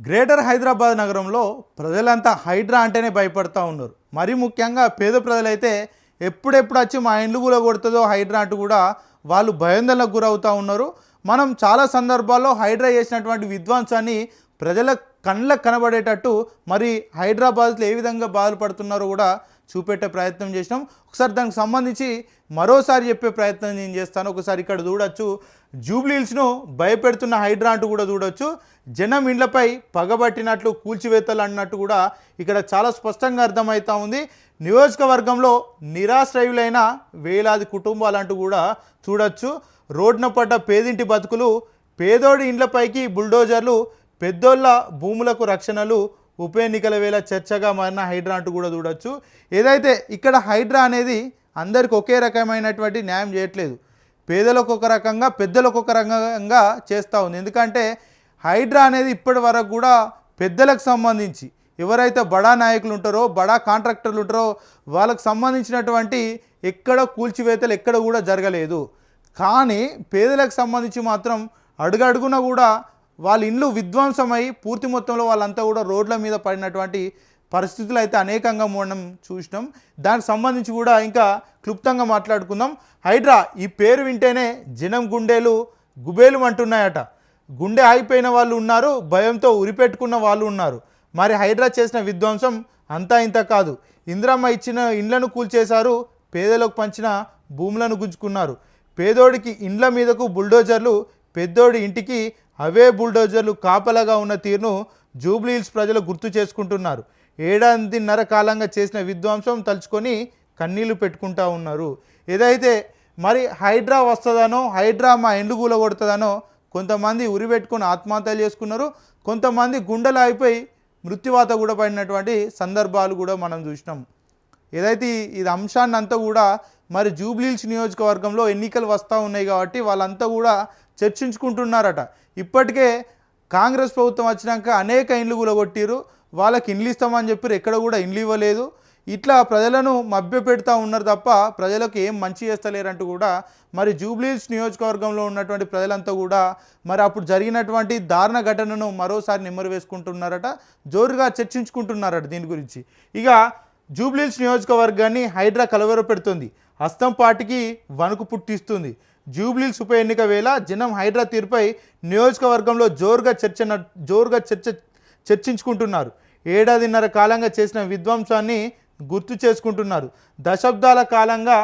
Greater Hyderabad నగరంలో ప్రజలంతా హైడ్రా అంటేనే భయపడతా ఉన్నారు. మరీ ముఖ్యంగా పేద ప్రజలైతే ఎప్పుడెప్పుడు వచ్చి మా ఇండ్లు కూడా కొడుతుందో హైడ్రా అంటూ కూడా వాళ్ళు భయాందోళనకు గురవుతూ ఉన్నారు. మనం చాలా సందర్భాల్లో హైడ్రా చేసినటువంటి విధ్వంసాన్ని ప్రజల కళ్ళకు కనబడేటట్టు మరి హైదరాబాద్లో ఏ విధంగా బాధపడుతున్నారో కూడా చూపెట్టే ప్రయత్నం చేసినాం. ఒకసారి దానికి సంబంధించి మరోసారి చెప్పే ప్రయత్నం నేను చేస్తాను. ఒకసారి ఇక్కడ చూడొచ్చు. జూబ్లీహిల్స్ను భయపెడుతున్న హైడ్రా అంటూ కూడా చూడొచ్చు. జనం ఇండ్లపై పగబట్టినట్లు కూల్చివేతలు అన్నట్టు కూడా ఇక్కడ చాలా స్పష్టంగా అర్థమవుతా ఉంది. నియోజకవర్గంలో నిరాశ్రయులైన వేలాది కుటుంబాలంటూ కూడా చూడొచ్చు. రోడ్న పడ్డ పేదింటి బతుకులు పేదోడి ఇండ్లపైకి బుల్డోజర్లు పెద్దోళ్ళ భూములకు రక్షణలు ఉప ఎన్నికల వేళ చర్చగా మారిన హైడ్రా అంటూ కూడా చూడొచ్చు. ఏదైతే ఇక్కడ హైడ్రా అనేది అందరికి ఒకే రకమైనటువంటి న్యాయం చేయట్లేదు. పేదలకు ఒక రకంగా పెద్దలకు ఒక రకంగా చేస్తూ ఉంది. ఎందుకంటే హైడ్రా అనేది ఇప్పటి వరకు కూడా పెద్దలకు సంబంధించి ఎవరైతే బడా నాయకులు ఉంటారో బడా కాంట్రాక్టర్లు ఉంటారో వాళ్ళకు సంబంధించినటువంటి ఎక్కడ కూల్చివేతలు ఎక్కడ కూడా జరగలేదు. కానీ పేదలకు సంబంధించి మాత్రం అడుగడుగున కూడా వాళ్ళ ఇండ్లు విధ్వంసమై పూర్తి మొత్తంలో వాళ్ళంతా కూడా రోడ్ల మీద పడినటువంటి పరిస్థితులు అయితే అనేకంగా మనం చూసినాం. దానికి సంబంధించి కూడా ఇంకా క్లుప్తంగా మాట్లాడుకుందాం. హైడ్రా ఈ పేరు వింటేనే జనం గుండెలు గుబేలు అంటున్నాయట. గుండె ఆగిపోయిన వాళ్ళు ఉన్నారు భయంతో ఉరిపెట్టుకున్న వాళ్ళు ఉన్నారు. మరి హైడ్రా చేసిన విధ్వంసం అంతా ఇంత కాదు. ఇందిరమ్మ ఇచ్చిన ఇండ్లను కూల్చేశారు పేదలకు పంచిన భూములను గుంజుకున్నారు. పేదోడికి ఇండ్ల మీదకు బుల్డోజర్లు పెద్దోడి ఇంటికి అవే బుల్డోజర్లు కాపలాగా ఉన్న తీరును జూబ్లీహిల్స్ ప్రజలు గుర్తు చేసుకుంటున్నారు. ఏడాదిన్నర కాలంగా చేసిన విధ్వంసం తలుచుకొని కన్నీళ్ళు పెట్టుకుంటా ఉన్నారు. ఏదైతే మరి హైడ్రా వస్తుందనో హైడ్రా మా ఎండు కూల కొడుతుందనో కొంతమంది ఉరి పెట్టుకుని ఆత్మహత్యలు చేసుకున్నారు. కొంతమంది గుండెలు అయిపోయి మృత్యువాత కూడా పడినటువంటి సందర్భాలు కూడా మనం చూసినాం. ఏదైతే ఇది అంశాన్ని అంతా కూడా మరి జూబ్లీహిల్స్ నియోజకవర్గంలో ఎన్నికలు వస్తూ ఉన్నాయి కాబట్టి వాళ్ళంతా కూడా చర్చించుకుంటున్నారట. ఇప్పటికే కాంగ్రెస్ ప్రభుత్వం వచ్చినాక అనేక ఇండ్లు కూలగొట్టిరు వాళ్ళకి ఇండ్లు ఇస్తామని చెప్పారు ఎక్కడ కూడా ఇండ్లు ఇవ్వలేదు. ఇట్లా ప్రజలను మభ్య పెడతా ఉన్నారు తప్ప ప్రజలకు ఏం మంచి చేస్తలేరంటూ కూడా మరి జూబ్లీహిల్స్ నియోజకవర్గంలో ఉన్నటువంటి ప్రజలంతా కూడా మరి అప్పుడు జరిగినటువంటి దారుణ ఘటనను మరోసారి నెమ్మరు వేసుకుంటున్నారట. జోరుగా చర్చించుకుంటున్నారట దీని గురించి. ఇక జూబ్లీహిల్స్ నియోజకవర్గాన్ని హైడ్రా కలవర పెడుతుంది. హస్తం పార్టీకి వణుకు పుట్టిస్తుంది. జూబ్లీల్స్ ఉప ఎన్నిక వేళ జనం హైడ్రా తీరుపై నియోజకవర్గంలో జోరుగా చర్చ జోరుగా చర్చ చర్చించుకుంటున్నారు. ఏడాదిన్నర కాలంగా చేసిన విధ్వంసాన్ని గుర్తు చేసుకుంటున్నారు. దశాబ్దాల కాలంగా